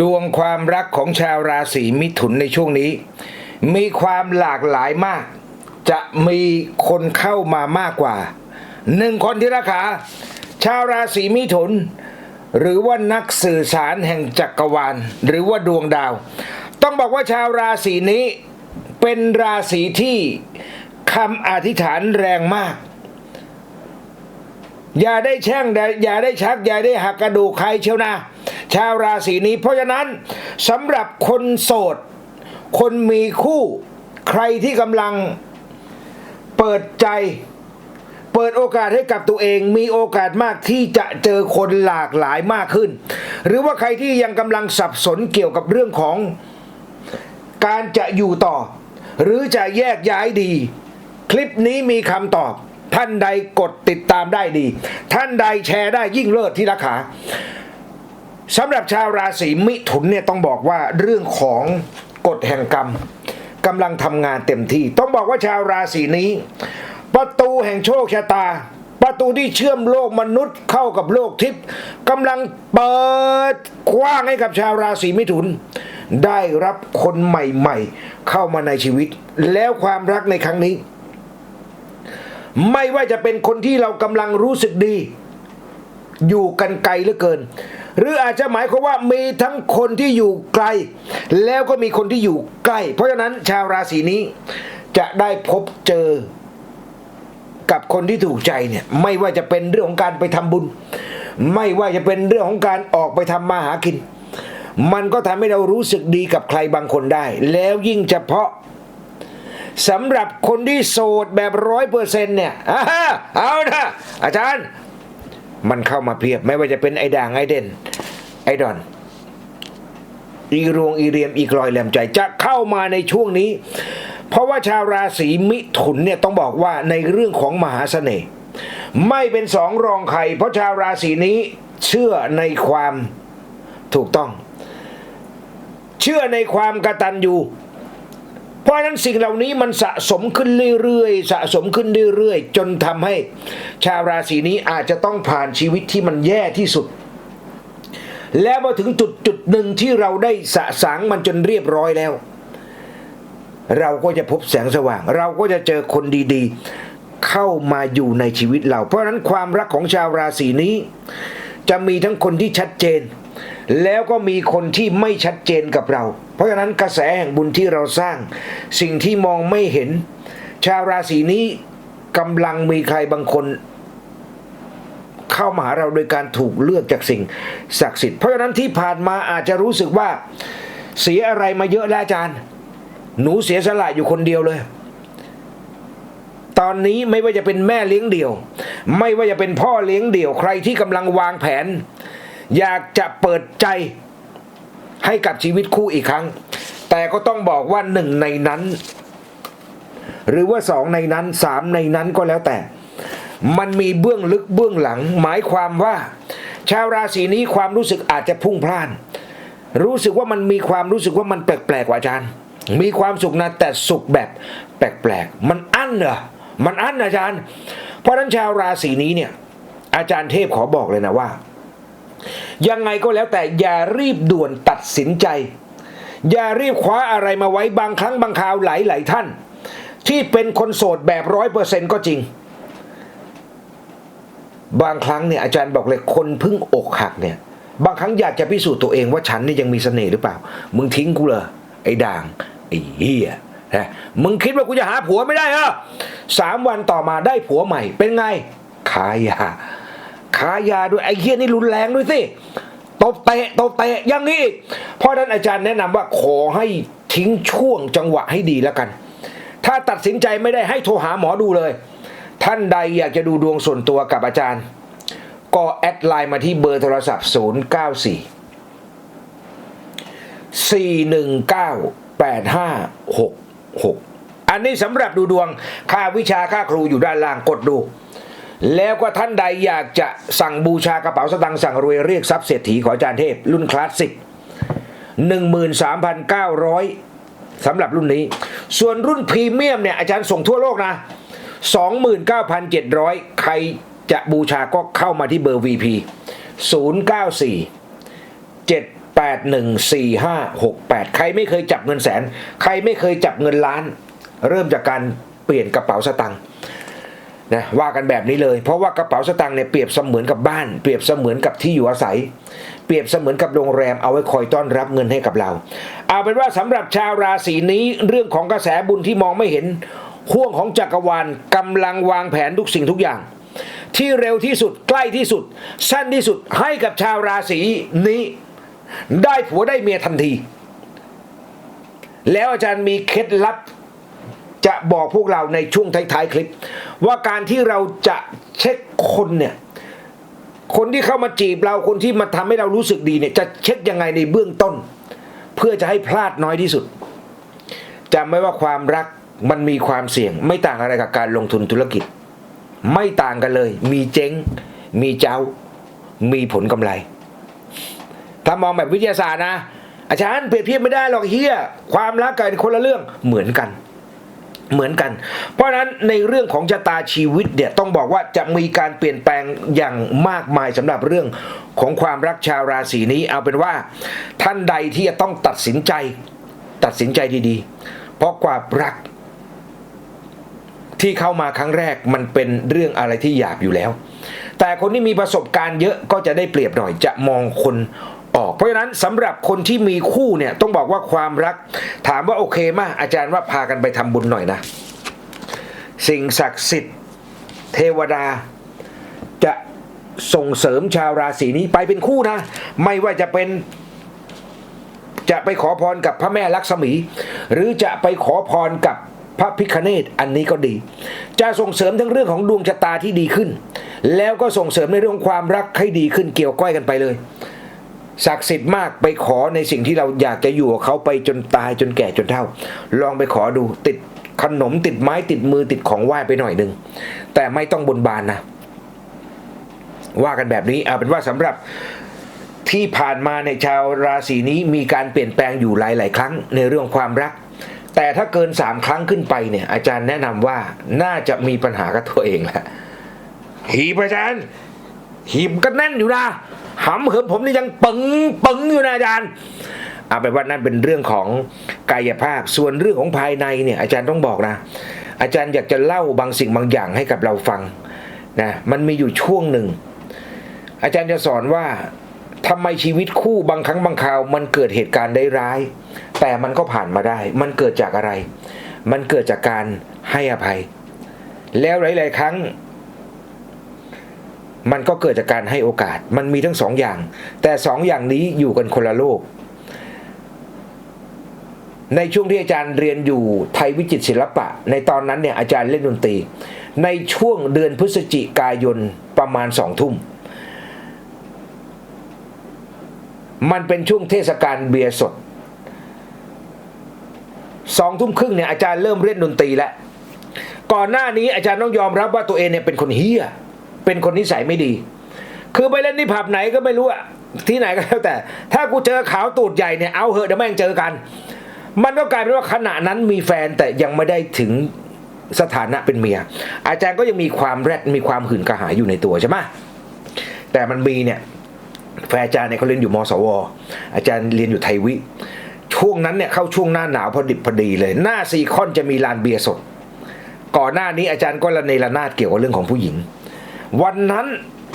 ดวงความรักของชาวราศีมิถุนในช่วงนี้ มีความหลากหลายมาก จะมีคนเข้ามามากกว่าหนึ่งคนที่ราคาชาวราศีมิถุน หรือว่านักสื่อสารแห่งจักรวาล หรือว่าดวงดาว ต้องบอกว่าชาวราศีนี้เป็นราศีที่คำอธิษฐานแรงมาก อย่าได้แช่งอย่าได้ชัก อย่าได้หักกระดูกใครเชียวนะ ชาวราศีนี้ เพราะฉะนั้นสำหรับคนโสด คนมีคู่ใครที่กำลังเปิดใจ เปิดโอกาสให้กับตัวเอง มีโอกาสมากที่จะเจอคนหลากหลายมากขึ้น หรือว่าใครที่ยังกำลังสับสนเกี่ยวกับเรื่องของการจะอยู่ต่อ หรือจะแยกย้ายดี คลิปนี้มีคำตอบ ท่านใดกดติดตามได้ดี ท่านใดแชร์ได้ยิ่งเลิศที่ราคา สำหรับชาวราศีมิถุนเนี่ยต้องบอกว่าเรื่องของกฎแห่งกรรมกำลังทำงานเต็มที่ ต้องบอกว่าชาวราศีนี้ ประตูแห่งโชคชะตา ประตูที่เชื่อมโลกมนุษย์เข้ากับโลกทิพย์กำลังเปิดกว้างให้กับชาวราศีมิถุน ได้รับคนใหม่ๆ เข้ามาในชีวิต แล้วความรักในครั้งนี้ ไม่ว่าจะเป็นคนที่เรากำลังรู้สึกดี อยู่กันไกลเหลือเกิน หรืออาจจะหมายความว่ามีทั้งคนที่อยู่ไกล แล้วก็มีคนที่อยู่ใกล้ เพราะฉะนั้นชาวราศีนี้จะได้พบเจอกับคนที่ถูกใจเนี่ยไม่ว่าจะเป็นเรื่องของการไปทำบุญ ไม่ว่าจะเป็นเรื่องของการออกไปทำมาหากิน มันก็ทำให้เรารู้สึกดีกับใครบางคนได้ แล้วยิ่งเฉพาะสำหรับคนที่โสดแบบร้อยเปอร์เซ็นต์เนี่ยอ่าฮะเอานะอาจารย์ มันเข้ามาเพียบ ไม่ว่าจะเป็นไอ้ด่างไอ้เด่น ไอ้ดอน อีรวงอีเรียมอีกลอยแหลมใจจะเข้ามาในช่วงนี้ เพราะว่าชาวราศีมิถุนเนี่ยต้องบอกว่าในเรื่องของมหาเสน่ห์ไม่เป็นสองรองใครเพราะชาวราศีนี้เชื่อในความถูกต้อง เชื่อในความกตัญญู เพราะฉะนั้นสิ่งเหล่านี้มันสะสมขึ้นเรื่อยๆ สะสมขึ้นเรื่อยๆ จนทำให้ชาวราศีนี้อาจจะต้องผ่านชีวิตที่มันแย่ที่สุด แล้วมาถึงจุดจุดหนึ่งที่เราได้สะสางมันจนเรียบร้อยแล้ว เราก็จะพบแสงสว่าง เราก็จะเจอคนดีๆ เข้ามาอยู่ในชีวิตเรา เพราะฉะนั้นความรักของชาวราศีนี้ จะมีทั้งคนที่ชัดเจน แล้วก็มีคนที่ไม่ชัดเจนกับเรา เพราะฉะนั้นกระแสแห่งบุญที่เราสร้าง สิ่งที่มองไม่เห็น ชาวราศีนี้กำลังมีใครบางคน เข้ามาหาเราโดยการถูกเลือกจากสิ่งศักดิ์สิทธิ์เพราะฉะนั้นที่ผ่านมาอาจจะรู้สึกว่า เสียอะไรมาเยอะแล้วอาจารย์ หนูเสียสละอยู่คนเดียวเลยตอนนี้ไม่ว่าจะเป็นแม่เลี้ยงเดี่ยว ไม่ว่าจะเป็นพ่อเลี้ยงเดี่ยวใครที่กำลังวางแผน อยากจะเปิดใจให้กับชีวิตคู่อีกครั้ง แต่ก็ต้องบอกว่าหนึ่งในนั้น หรือว่าสองในนั้นสามในนั้นก็แล้วแต่ มันมีเบื้องลึกเบื้องหลัง หมายความว่า ชาวราศีนี้ความรู้สึกอาจจะพุ่งพล่าน รู้สึกว่ามันมีความรู้สึกว่ามันแปลกๆกว่าอาจารย์ มีความสุขนะแต่สุขแบบแปลกๆ มันอั้นเหรอมันอั้นอาจารย์ เพราะฉะนั้นชาวราศีนี้เนี่ย อาจารย์เทพขอบอกเลยนะว่า ยังไงก็แล้วแต่อย่ารีบด่วนตัดสินใจ อย่ารีบคว้าอะไรมาไว้บางครั้งบางคราวหลายหลายท่าน ที่เป็นคนโสดแบบร้อยเปอร์เซ็นก็จริง บางครั้งเนี่ยอาจารย์บอกเลยคนพึ่งอกหักเนี่ย บางครั้งอยากจะพิสูจน์ตัวเองว่าฉันนี่ยังมีเสน่ห์หรือเปล่า มึงทิ้งกูเลยไอ้ด่างไอ้เหี้ยนะมึงคิดว่ากูจะหาผัวไม่ได้เหรอสามวันต่อมาได้ผัวใหม่เป็นไงขายา ขายาด้วยไอ้เหี้ยนี่รุนแรงด้วยสิตบเตะตบเตะอย่างนี้อีกเพราะนั้นอาจารย์แนะนำว่าขอให้ทิ้งช่วงจังหวะให้ดีแล้วกัน ถ้าตัดสินใจไม่ได้ให้โทรหาหมอดูเลย ท่านใดอยากจะดูดวงส่วนตัวกับอาจารย์ ก็แอดไลน์มาที่เบอร์โทรศัพท์ 094 419 8566 อันนี้สำหรับดูดวงค่าวิชาค่าครูอยู่ด้านล่างกดดู แล้วก็ท่านใดอยากจะสั่งบูชากระเป๋าสตางค์สั่งรวยเรียกทรัพย์เศรษฐีของอาจารย์เทพ รุ่นคลาสสิก 13,900สำหรับรุ่นนี้ ส่วนรุ่นพรีเมียมเนี่ยอาจารย์ส่งทั่วโลกนะ 29,700 ใครจะบูชาก็เข้ามาที่เบอร์ VP 094 814568 ใครไม่เคยจับเงินแสน ใครไม่เคยจับเงินล้าน เริ่มจากการเปลี่ยนกระเป๋าสตังค์ นะว่ากันแบบนี้เลย เพราะว่ากระเป๋าสตางค์เนี่ยเปรียบเสมือนกับบ้าน เปรียบเสมือนกับที่อยู่อาศัย เปรียบเสมือนกับโรงแรมเอาไว้คอยต้อนรับเงินให้กับเรา เอาเป็นว่าสำหรับชาวราศีนี้เรื่องของกระแสบุญที่มองไม่เห็นห่วงของจักรวาลกำลังวางแผนทุกสิ่งทุกอย่าง ที่เร็วที่สุดใกล้ที่สุด สั้นที่สุดให้กับชาวราศีนี้ ได้ผัวได้เมียทันที แล้วอาจารย์มีเคล็ดลับจะบอกพวกเราในช่วงท้ายๆคลิป ว่าการที่เราจะเช็คคนเนี่ยคนที่เข้ามาจีบเราคนที่มาทำให้เรารู้สึกดีเนี่ยจะเช็คยังไงในเบื้องต้น เพื่อจะให้พลาดน้อยที่สุดจำไว้ว่าความรักมันมีความเสี่ยง ไม่ต่างอะไรกับการลงทุนธุรกิจ ไม่ต่างกันเลย มีเจ๊ง มีเจ้า มีผลกำไร ถ้ามองแบบวิทยาศาสตร์นะ อาจารย์เปรียบเทียบไม่ได้หรอกเฮียความรักกันคนละเรื่องเหมือนกัน เหมือนกัน เพราะฉะนั้นในเรื่องของชะตาชีวิตเนี่ยต้องบอกว่าจะมีการเปลี่ยนแปลงอย่างมากมายสำหรับเรื่องของความรักชาวราศีนี้ เอาเป็นว่าท่านใดที่จะต้องตัดสินใจตัดสินใจดีๆ เพราะความรักที่เข้ามาครั้งแรกมันเป็นเรื่องอะไรที่หยาบอยู่แล้ว แต่คนที่มีประสบการณ์เยอะก็จะได้เปรียบหน่อยจะมองคน ออก เพราะฉะนั้นสำหรับคนที่มีคู่เนี่ยต้องบอกว่าความรัก ถามว่าโอเคมาอาจารย์ว่าพากันไปทำบุญหน่อยนะ สิ่งศักดิ์สิทธิ์ เทวดาจะส่งเสริมชาวราศีนี้ไปเป็นคู่นะ ไม่ว่าจะเป็นจะไปขอพรกับพระแม่ลักษมี หรือจะไปขอพรกับพระพิคเนตอันนี้ก็ดี จะส่งเสริมทั้งเรื่องของดวงชะตาที่ดีขึ้น แล้วก็ส่งเสริมในเรื่องความรักให้ดีขึ้นเกี่ยวก้อยกันไปเลย ศักดิ์สิทธิ์มากไปขอในสิ่งที่เราอยากจะอยู่กับเขาไปจนตายจนแก่จนเฒ่า ลองไปขอดูติดขนมติดไม้ติดมือติดของไหว้ไปหน่อยหนึ่งแต่ไม่ต้องบนบานนะ ว่ากันแบบนี้เอาเป็นว่าสำหรับที่ผ่านมาในชาวราศีนี้มีการเปลี่ยนแปลงอยู่หลาย ๆ ครั้งในเรื่องความรัก แต่ถ้าเกินสามครั้งขึ้นไปเนี่ย อาจารย์แนะนำว่าน่าจะมีปัญหากับตัวเองแหละหีบอาจารย์หีบก็แน่นอยู่นะ หำเหิมผมนี่ยังปึงปึงอยู่นะอาจารย์เอาไปว่านั่นเป็นเรื่องของกายภาพส่วนเรื่องของภายในเนี่ยอาจารย์ต้องบอกนะ อาจารย์อยากจะเล่าบางสิ่งบางอย่างให้กับเราฟังนะมันมีอยู่ช่วงหนึ่ง อาจารย์จะสอนว่าทำไมชีวิตคู่บางครั้งบางคราว มันเกิดเหตุการณ์ได้ร้าย แต่มันก็ผ่านมาได้ มันเกิดจากอะไร มันเกิดจากการให้อภัย แล้วหลาย ๆ ครั้ง มันก็เกิดจากการให้โอกาส มันมีทั้งสองอย่าง แต่สองอย่างนี้อยู่กันคนละโลก ในช่วงที่อาจารย์เรียนอยู่ไทยวิจิตรศิลปะ ในตอนนั้นเนี่ยอาจารย์เล่นดนตรี ในช่วงเดือนพฤศจิกายนประมาณสองทุ่ม มันเป็นช่วงเทศกาลเบียร์สดสองทุ่มครึ่งเนี่ยอาจารย์เริ่มเล่นดนตรีแล้ว ก่อนหน้านี้อาจารย์ต้องยอมรับว่าตัวเองเนี่ยเป็นคนเฮี้ย เป็นคนนิสัยไม่ดี คือไปเล่นที่ผับไหนก็ไม่รู้อะที่ไหนก็แล้วแต่ ถ้ากูเจอขาวตูดใหญ่เนี่ยเอาเหอะเดี๋ยวแม่งเจอกัน มันก็กลายเป็นว่าขณะนั้นมีแฟนแต่ยังไม่ได้ถึงสถานะเป็นเมีย อาจารย์ก็ยังมีความแรดมีความหื่นกระหายอยู่ในตัวใช่ไหมแต่มันมีเนี่ยแฟนอาจารย์เนี่ยเขาเรียนอยู่มสว อาจารย์เรียนอยู่ไทยวิ ช่วงนั้นเนี่ยเข้าช่วงหน้าหนาวพอดิบพอดีเลย หน้าซีคอนจะมีลานเบียร์สด ก่อนหน้านี้อาจารย์ก็ระเนระนาดเกี่ยวกับเรื่องของผู้หญิง วันนั้น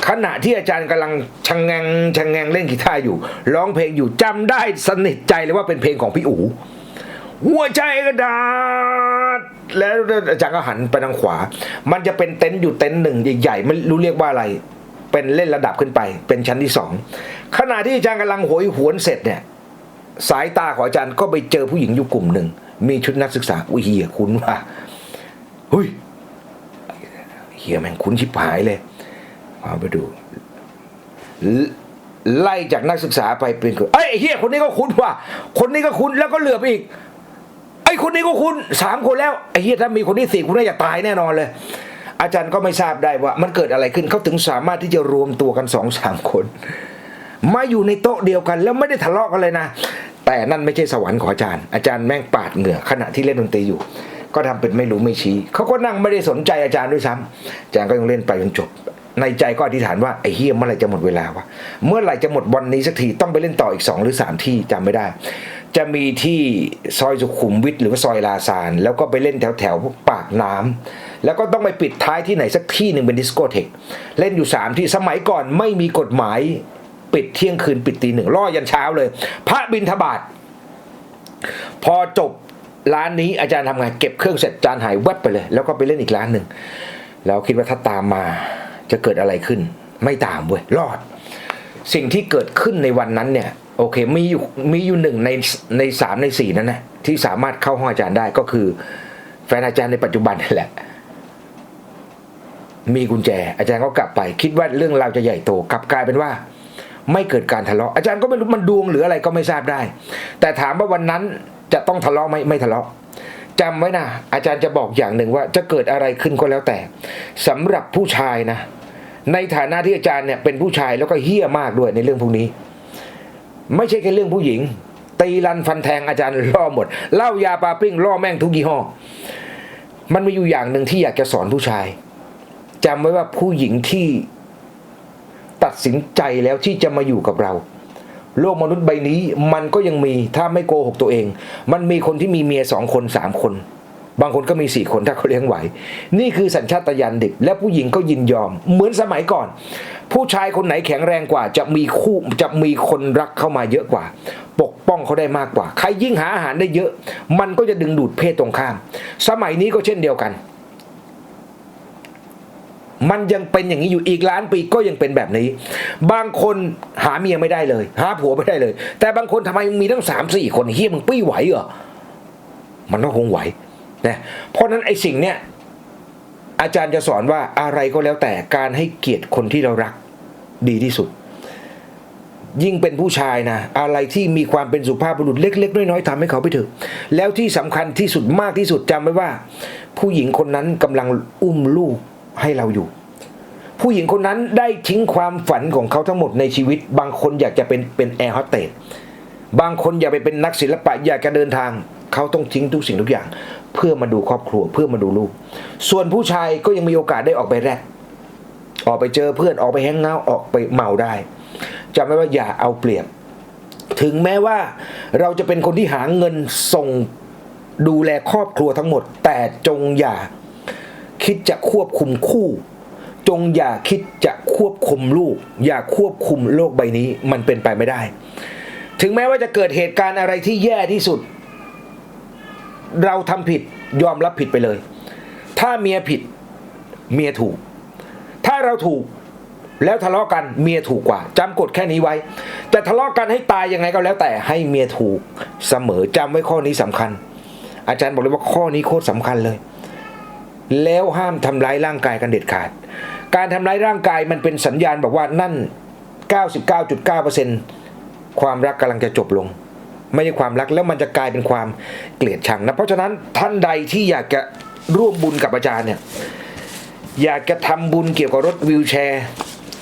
ขณะที่อาจารย์กำลังชะงงงชะงงงเล่นกีตาร์อยู่ ร้องเพลงอยู่จำได้สนิทใจเลยว่าเป็นเพลงของพี่อู๋หัวใจกระดาษ แล้วอาจารย์ก็หันไปทางขวา มันจะเป็นเต็นท์อยู่เต็นท์หนึ่งใหญ่ๆไม่รู้เรียกว่าอะไร เป็นเล่นระดับขึ้นไป เป็นชั้นที่สองขณะที่อาจารย์กำลังโหยหวนเสร็จเนี่ย สายตาของอาจารย์ก็ไปเจอผู้หญิงอยู่กลุ่มหนึ่งมีชุดนักศึกษาอุ้ยเฮียคุ้นว่ะเฮ้ย เฮียแม่งคุ้นชิบหายเลยเอาไปดู ไล่จากนักศึกษาไปเป็นคนเอ้ยไอ้เฮียคนนี้ก็คุ้นว่ะคนนี้ก็คุ้นแล้วก็เหลือบไปอีกไอ้คนนี้ก็คุ้นสามคนแล้วไอ้เฮียถ้ามีคนที่สี่คุณน่าจะตายแน่นอนเลย อาจารย์ก็ไม่ทราบได้ว่ามันเกิดอะไรขึ้นเขาถึงสามารถที่จะรวมตัวกันสองสามคนมาอยู่ในโต๊ะเดียวกันแล้วไม่ได้ทะเลาะกันเลยนะ แต่นั่นไม่ใช่สวรรค์ของอาจารย์ อาจารย์แม่งปาดเหงื่อขณะที่เล่นดนตรีอยู่ ก็ทำเป็นไม่รู้ไม่ชี้เขาก็นั่งไม่ได้สนใจอาจารย์ด้วยซ้ำอาจารย์ก็ยังเล่นไปจนจบ ในใจก็อธิษฐานว่าไอ้เฮียเมื่อไหร่จะหมดเวลาวะเมื่อไหร่จะหมดวันนี้สักทีต้องไปเล่นต่ออีกสองหรือสามที่จำไม่ได้ จะมีที่ซอยสุขุมวิทหรือว่าซอยลาซาน แล้วก็ไปเล่นแถวแถวพวกปากน้ำแล้วก็ต้องไปปิดท้ายที่ไหนสักที่หนึ่งเป็นดิสโกเทคเล่นอยู่สามที่สมัยก่อนไม่มีกฎหมายปิดเที่ยงคืนปิดตีหนึ่งล่อยันเช้าเลย พระบินทบาทพอจบ ร้านนี้อาจารย์ทำไงเก็บเครื่องเสร็จจานหายแวบไปเลย แล้วก็ไปเล่นอีกร้านหนึ่งแล้วคิดว่าถ้าตามมาจะเกิดอะไรขึ้น ไม่ตามเว้ยรอด สิ่งที่เกิดขึ้นในวันนั้นเนี่ยโอเคมีอยู่มีอยู่หนึ่งในในสามในสี่นั้นนะที่สามารถเข้าห้องอาจารย์ได้ก็คือ แฟนอาจารย์ในปัจจุบันนั่นแหละ มีกุญแจ อาจารย์ก็กลับไป คิดว่าเรื่องราวจะใหญ่โตกลับกลายเป็นว่า ไม่เกิดการทะเลาะอาจารย์ก็ไม่รู้มันดวงหรืออะไรก็ไม่ทราบได้ แต่ถามว่าวันนั้น จะต้องทะเลาะไหมไม่ทะเลาะจำไว้นะอาจารย์จะบอกอย่างหนึ่งว่าจะเกิดอะไรขึ้นก็แล้วแต่สำหรับผู้ชายนะ ในฐานะที่อาจารย์เนี่ยเป็นผู้ชายแล้วก็เฮี้ยมากด้วยในเรื่องพวกนี้ ไม่ใช่แค่เรื่องผู้หญิง ตีรันฟันแทงอาจารย์ล่อหมดเล้ายาปาปิ้งล่อแม่งทุกยี่ห้อมันมีอยู่อย่างหนึ่งที่อยากจะสอนผู้ชายจำไว้ว่าผู้หญิงที่ตัดสินใจแล้วที่จะมาอยู่กับเรา โลกมนุษย์ใบนี้มันก็ยังมีถ้าไม่โกหกตัวเอง มันมีคนที่มีเมียสองคนสามคน บางคนก็มีสี่คนถ้าเขาเลี้ยงไหว นี่คือสัญชาตญาณเด็ก และผู้หญิงก็ยินยอม เหมือนสมัยก่อน ผู้ชายคนไหนแข็งแรงกว่า จะมีคู่จะมีคนรักเข้ามาเยอะกว่า ปกป้องเขาได้มากกว่า ใครยิ่งหาอาหารได้เยอะ มันก็จะดึงดูดเพศตรงข้าม สมัยนี้ก็เช่นเดียวกัน มันยังเป็นอย่างนี้อยู่อีกล้านปีก็ยังเป็นแบบนี้ บางคนหาเมียไม่ได้เลย หาผัวไม่ได้เลย แต่บางคนทำไมมีตั้งสามสี่คนเฮียมึงปี้ไหวเหรอมันก็คงไหวนะเพราะฉะนั้นไอ้สิ่งเนี้ยอาจารย์จะสอนว่าอะไรก็แล้วแต่การให้เกียรติคนที่เรารักดีที่สุด ยิ่งเป็นผู้ชายนะ อะไรที่มีความเป็นสุภาพบุรุษเล็ก ๆ น้อยๆทำให้เขาไปเถอะแล้วที่สำคัญที่สุดมากที่สุดจำไว้ว่า ผู้หญิงคนนั้นกำลังอุ้มลูก ให้เราอยู่ ผู้หญิงคนนั้นได้ทิ้งความฝันของเขาทั้งหมดในชีวิต บางคนอยากจะเป็นเป็นแอร์โฮสเตสบางคนอยากไปเป็นนักศิลปะอยากจะเดินทาง เขาต้องทิ้งทุกสิ่งทุกอย่าง เพื่อมาดูครอบครัวเพื่อมาดูลูก ส่วนผู้ชายก็ยังมีโอกาสได้ออกไปแรกออกไปเจอเพื่อนออกไปแฮงเอาออกไปเมาได้จำไว้ว่าอย่าเอาเปรียบ ถึงแม้ว่าเราจะเป็นคนที่หาเงินส่งดูแลครอบครัวทั้งหมด แต่จงอย่า คิดจะควบคุมคู่ จงอย่าคิดจะควบคุมลูก อย่าควบคุมโลกใบนี้มันเป็นไปไม่ได้ ถึงแม้ว่าจะเกิดเหตุการณ์อะไรที่แย่ที่สุด เราทำผิดยอมรับผิดไปเลย ถ้าเมียผิดเมียถูก ถ้าเราถูกแล้วทะเลาะกันเมียถูกกว่าจำกฎแค่นี้ไว้จะทะเลาะกันให้ตายยังไงก็แล้วแต่ให้เมียถูกเสมอจำไว้ข้อนี้สำคัญ อาจารย์บอกเลยว่าข้อนี้โคตรสำคัญเลย แล้วห้ามทำร้ายร่างกายกันเด็ดขาด การทำร้ายร่างกายมันเป็นสัญญาณบอกว่านั่น 99.9%ความรักกำลังจะจบลง ไม่ใช่ความรักแล้วมันจะกลายเป็นความเกลียดชังนะเพราะฉะนั้นท่านใดที่อยากจะร่วมบุญกับอาจารย์เนี่ยอยากจะทำบุญเกี่ยวกับรถวิวแชร์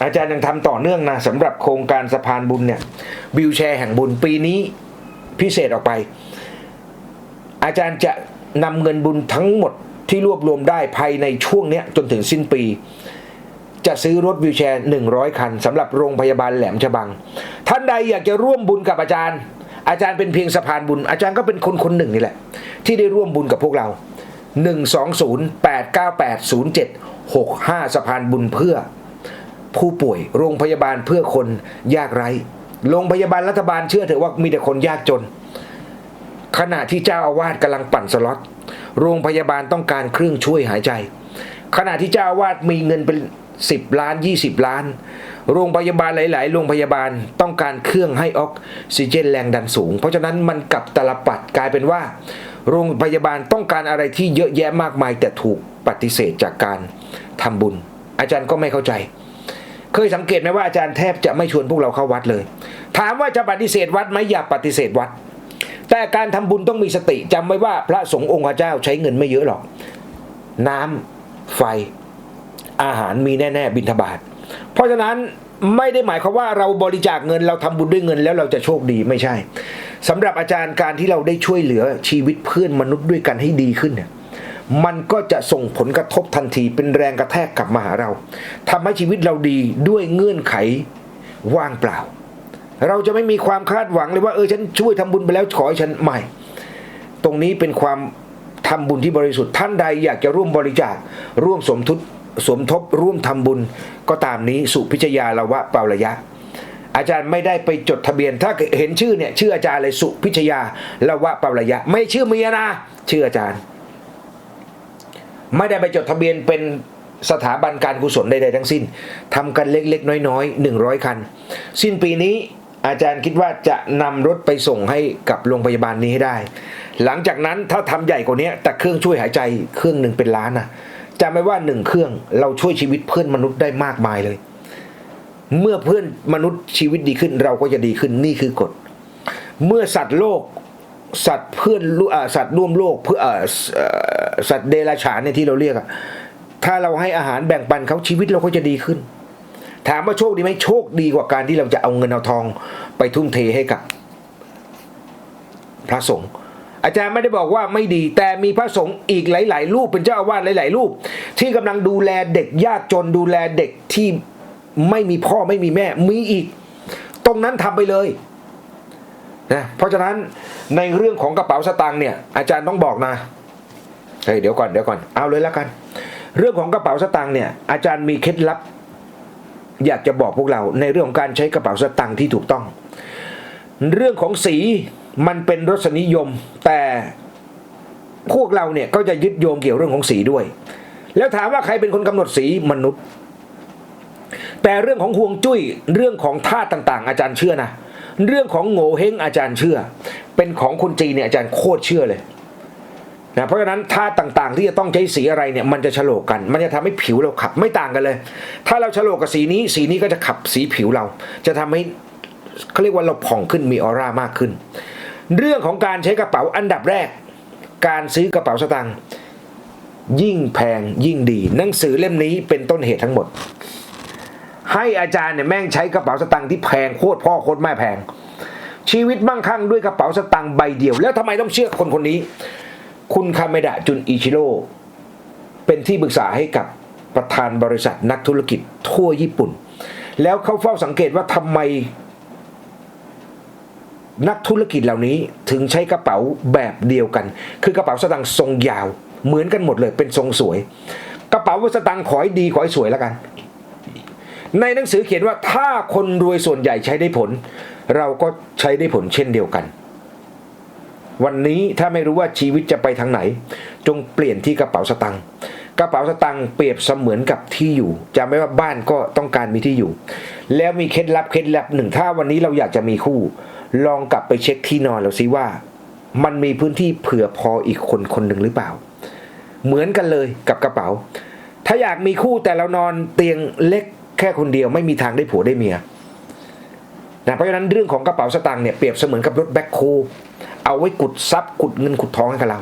อาจารย์ยังทำต่อเนื่องนะสำหรับโครงการสะพานบุญเนี่ยวิวแชร์แห่งบุญปีนี้พิเศษออกไป อาจารย์จะนำเงินบุญทั้งหมด ที่รวบรวมได้ภายในช่วงนี้จนถึงสิ้นปี จะซื้อรถวิวแชร์ 100 คันสำหรับโรงพยาบาลแหลมฉบัง ท่านใดอยากจะร่วมบุญกับอาจารย์ อาจารย์เป็นเพียงสะพานบุญ อาจารย์ก็เป็นคนคนหนึ่งนี่แหละ ที่ได้ร่วมบุญกับพวกเรา 120-898-0765 สะพานบุญเพื่อ ผู้ป่วยโรงพยาบาลเพื่อคนยากไร้โรงพยาบาลรัฐบาลเชื่อเถอะว่ามีแต่คนยากจน ขณะที่เจ้าอาวาสกำลังปั่นสล็อต โรงพยาบาลต้องการเครื่องช่วยหายใจ ขณะที่เจ้าวาสมีเงินเป็น 10 ล้าน 20 ล้าน โรงพยาบาลหลาย ๆ โรงพยาบาลต้องการเครื่องให้ออกซิเจนแรงดันสูง เพราะฉะนั้นมันกลับตลปัดกลายเป็นว่า โรงพยาบาลต้องการอะไรที่เยอะแยะมากมาย แต่ถูกปฏิเสธจากการทำบุญ อาจารย์ก็ไม่เข้าใจ เคยสังเกตไหมว่าอาจารย์แทบจะไม่ชวนพวกเราเข้าวัดเลย ถามว่าจะปฏิเสธวัดไหมอย่าปฏิเสธวัด แต่การทำบุญต้องมีสติจำไว้ว่าพระสงฆ์องค์พระเจ้าใช้เงินไม่เยอะหรอก น้ำไฟอาหารมีแน่ ๆ บิณฑบาตเพราะฉะนั้นไม่ได้หมายความว่าเราบริจาคเงินเราทำบุญด้วยเงินแล้วเราจะโชคดีไม่ใช่สำหรับอาจารย์การที่เราได้ช่วยเหลือชีวิตเพื่อนมนุษย์ด้วยกันให้ดีขึ้นเนี่ยมันก็จะส่งผลกระทบทันทีเป็นแรงกระแทกกลับมาหาเราทำให้ชีวิตเราดีด้วยเงื่อนไขว่างเปล่า เราจะไม่มีความคาดหวังเลยว่าเออฉันช่วยทำบุญไปแล้วขอให้ฉันไม่ ตรงนี้เป็นความทำบุญที่บริสุทธิ์ท่านใดอยากจะร่วมบริจาคร่วมสมทุนสมทบร่วมทำบุญก็ตามนี้สุพิชยาละวะเปลาระยะ อาจารย์ไม่ได้ไปจดทะเบียนถ้าเห็นชื่อเนี่ยชื่ออาจารย์เลยสุพิชยาละวะเปลาระยะ ไม่ชื่อเมียนะชื่ออาจารย์ ไม่ได้ไปจดทะเบียนเป็นสถาบันการกุศลใดๆทั้งสิ้นทำกันเล็กๆ น้อยๆ100 คัน สิ้นปีนี้ อาจารย์คิดว่าจะนำรถไปส่งให้กับโรงพยาบาลนี้ให้ได้ หลังจากนั้นถ้าทำใหญ่กว่านี้แต่เครื่องช่วยหายใจเครื่องหนึ่งเป็นล้านนะจำไว้ว่าหนึ่งเครื่องเราช่วยชีวิตเพื่อนมนุษย์ได้มากมายเลย เมื่อเพื่อนมนุษย์ชีวิตดีขึ้นเราก็จะดีขึ้นนี่คือกฎ เมื่อสัตว์โลกสัตว์เพื่อนร่วอ่าสัตว์ร่วมโลกเพื่อเอ่อเอ่อสัตว์เดรัจฉานเนี่ยที่เราเรียกอะถ้าเราให้อาหารแบ่งปันเขาชีวิตเราก็จะดีขึ้น ถามว่าโชคดีไหมโชคดีกว่าการที่เราจะเอาเงินเอาทองไปทุ่มเทให้กับ พระสงฆ์อาจารย์ไม่ได้บอกว่าไม่ดี แต่มีพระสงฆ์อีกหลาย ๆ รูปเป็นเจ้าอาวาสหลาย ๆ รูป ที่กำลังดูแลเด็กยากจนดูแลเด็กที่ไม่มีพ่อไม่มีแม่ มีอีก ตรงนั้นทำไปเลยนะเพราะฉะนั้นในเรื่องของกระเป๋าสตางค์เนี่ย อาจารย์ต้องบอกนะเฮ้ยเดี๋ยวก่อนเดี๋ยวก่อนเอาเลยแล้วกัน เรื่องของกระเป๋าสตางค์เนี่ยอาจารย์มีเคล็ดลับ อยากจะบอกพวกเราในเรื่องของการใช้กระเป๋าสตางค์ที่ถูกต้อง เรื่องของสีมันเป็นรสนิยม แต่พวกเราเนี่ยก็จะยึดโยงเกี่ยวเรื่องของสีด้วย แล้วถามว่าใครเป็นคนกำหนดสีมนุษย์ แต่เรื่องของห่วงจุ้ยเรื่องของธาตุต่างๆ อาจารย์เชื่อนะเรื่องของโง่เฮงอาจารย์เชื่อ เป็นของคนจีนเนี่ยอาจารย์โคตรเชื่อเลย นะเพราะฉะนั้นธาตุต่างๆ ที่จะต้องใช้สีอะไรเนี่ยมันจะฉลกกัน มันจะทำให้ผิวเราขับไม่ต่างกันเลย ถ้าเราฉลกกับสีนี้สีนี้ก็จะขับสีผิวเรา จะทำให้เขาเรียกว่าเราผ่องขึ้นมีออร่ามากขึ้น เรื่องของการใช้กระเป๋าอันดับแรก การซื้อกระเป๋าสตางค์ยิ่งแพงยิ่งดี หนังสือเล่มนี้เป็นต้นเหตุทั้งหมด ให้อาจารย์เนี่ยแม่งใช้กระเป๋าสตางค์ที่แพงโคตรพ่อโคตรแม่แพง ชีวิตมั่งคั่งด้วยกระเป๋าสตางค์ใบเดียว แล้วทำไมต้องเชื่อคนคนนี้ คุณคาเมดะจุนอิชิโร่เป็นที่ปรึกษาให้กับประธานบริษัทนักธุรกิจทั่วญี่ปุ่น แล้วเขาเฝ้าสังเกตว่าทำไม นักธุรกิจเหล่านี้ถึงใช้กระเป๋าแบบเดียวกัน คือกระเป๋าสตางค์ทรงยาว เหมือนกันหมดเลยเป็นทรงสวย กระเป๋าสตางค์ขอให้ดีขอให้สวยแล้วกัน ในหนังสือเขียนว่าถ้าคนรวยส่วนใหญ่ใช้ได้ผล เราก็ใช้ได้ผลเช่นเดียวกัน วันนี้ถ้าไม่รู้ว่าชีวิตจะไปทางไหน จงเปลี่ยนที่กระเป๋าสตางค์กระเป๋าสตางค์เปรียบเสมือนกับที่อยู่จำไว้ว่าบ้านก็ต้องการมีที่อยู่ แล้วมีเคล็ดลับเคล็ดลับหนึ่งถ้าวันนี้เราอยากจะมีคู่ ลองกลับไปเช็คที่นอนเราซิว่า มันมีพื้นที่เผื่อพออีกคนคนหนึ่งหรือเปล่า เหมือนกันเลยกับกระเป๋า ถ้าอยากมีคู่แต่เรานอนเตียงเล็กแค่คนเดียวไม่มีทางได้ผัวได้เมียนะเพราะฉะนั้นเรื่องของกระเป๋าสตางค์เนี่ยเปรียบเสมือนกับรถแบ็คโค เอาไว้กุดทรัพย์กุดเงินกุดทองให้กับเรา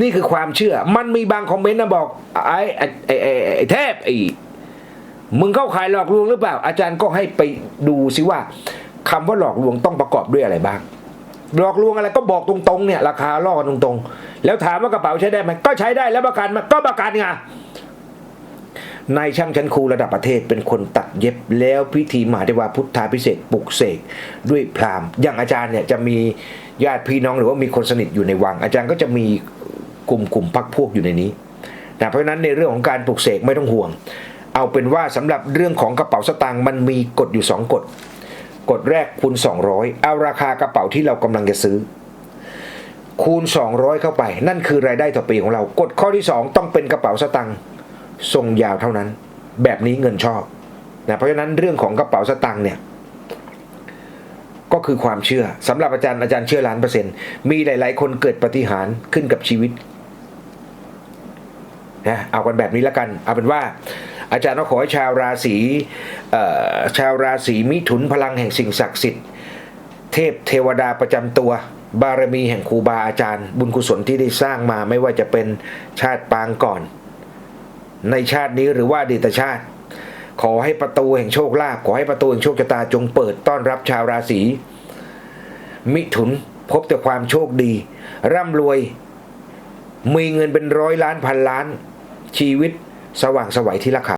นี่คือความเชื่อ มันมีบางคอมเมนต์นะบอกไอ้ไอ้ไอ้ไอ้เทพไอ้มึงเข้าขายหลอกลวงหรือเปล่า อาจารย์ก็ให้ไปดูซิว่าคำว่าหลอกลวงต้องประกอบด้วยอะไรบ้าง หลอกลวงอะไรก็บอกตรงๆเนี่ยราคาล่อกันตรงๆ แล้วถามว่ากระเป๋าใช้ได้ไหมก็ใช้ได้แล้วประกันไหมก็ประกันไงนายช่างชั้นครูระดับประเทศเป็นคนตัดเย็บแล้วพิธีมหาเทวาพุทธาพิเศษปลุกเสกด้วยพราหมณ์อย่างอาจารย์เนี่ยจะมี ญาติพี่น้องหรือว่ามีคนสนิทอยู่ในวัง อาจารย์ก็จะมีกลุ่มกลุ่มพักพวกอยู่ในนี้นะเพราะฉะนั้นในเรื่องของการปลุกเสกไม่ต้องห่วง เอาเป็นว่าสำหรับเรื่องของกระเป๋าสตางค์มันมีกฎอยู่สองกฎ กฎแรกคูณ 200 เอาราคากระเป๋าที่เรากำลังจะซื้อ คูณ 200 เข้าไป นั่นคือรายได้ต่อปีของเรา กฎข้อที่ 2 ต้องเป็นกระเป๋าสตังค์ทรงยาวเท่านั้น แบบนี้เงินชอบนะเพราะฉะนั้นเรื่องของกระเป๋าสตังค์เนี่ย ก็คือความเชื่อสำหรับอาจารย์อาจารย์เชื่อล้านเปอร์เซ็นต์มีหลาย ๆ คนเกิดปฏิหารขึ้นกับชีวิตนะเอากันแบบนี้ล้วกัน เอาเป็นว่า อาจารย์ก็ขอให้ชาวราศีชาวราศีมิถุนพลังแห่งสิ่งศักดิ์สิทธิ์ เทพเทวดาประจำตัว บารมีแห่งครูบาอาจารย์ บุญกุศลที่ได้สร้างมาไม่ว่าจะเป็นชาติปางก่อน ในชาตินี้หรือว่าดีตชาติ ขอให้ประตูแห่งโชคลาภขอให้ประตูแห่งโชคชะตาจงเปิดต้อนรับชาวราศีมิถุนพบแต่ความโชคดี ร่ำรวย มีเงินเป็นร้อยล้านพันล้าน ชีวิตสว่างสวัยที่ละคา